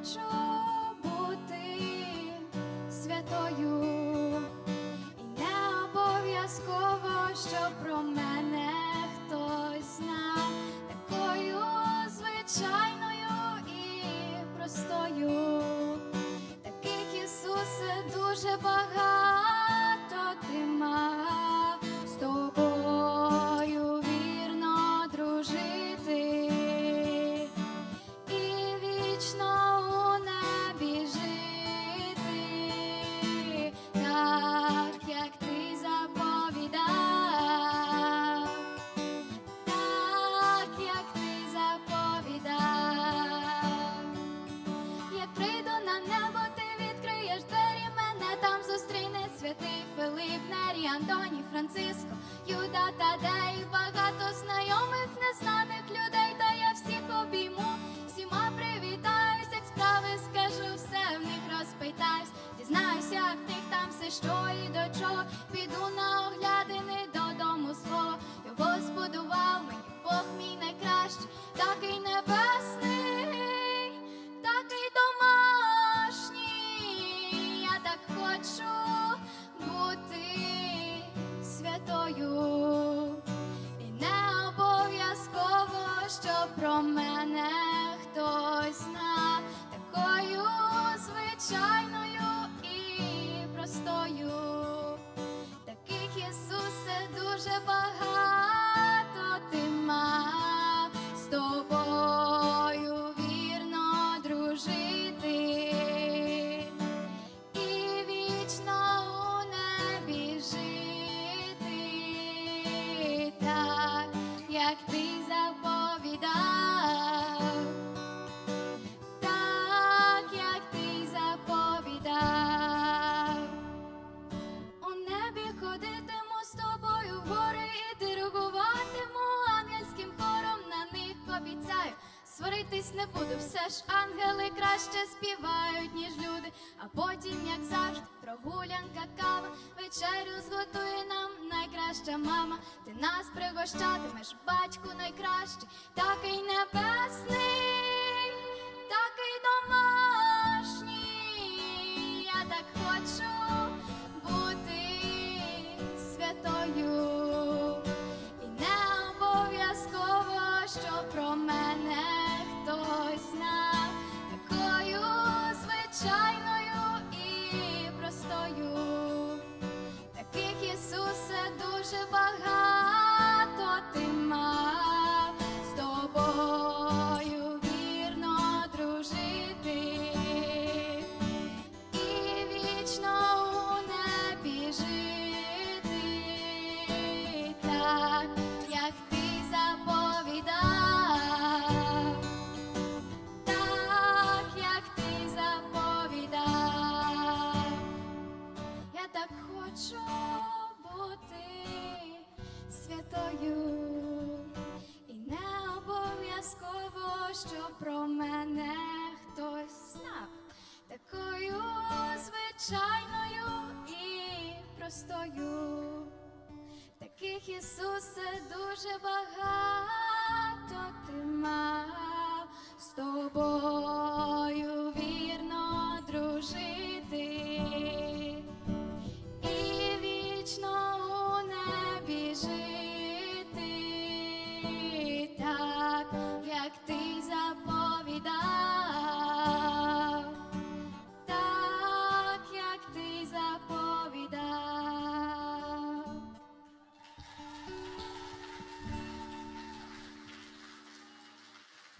Хочу бути святою, і не обов'язково, щоб про мене хтось знав, такою звичайною і простою. Таких Ісусе дуже багато ти мав Антоній, Франциско, Юда, Тадей, багато знайомих, незнаних людей, та я всіх обійму, всіма привітаюсь, як справи скажу, все в них розпитаюсь, дізнаюся, як в них там все, що і до чого, про мене хтось зна. Такою звичайною Сваритись не буду, все ж ангели краще співають, ніж люди. А потім, як завжди, прогулянка кава, вечерю зготує нам найкраща мама. Ти нас пригощатимеш, батьку найкращий, такий небесний, такий домашній. Я так хочу бути святою, і не обов'язково, що про мене такою звичайною і простою. Таких Ісусе дуже багато ти мав з тобою.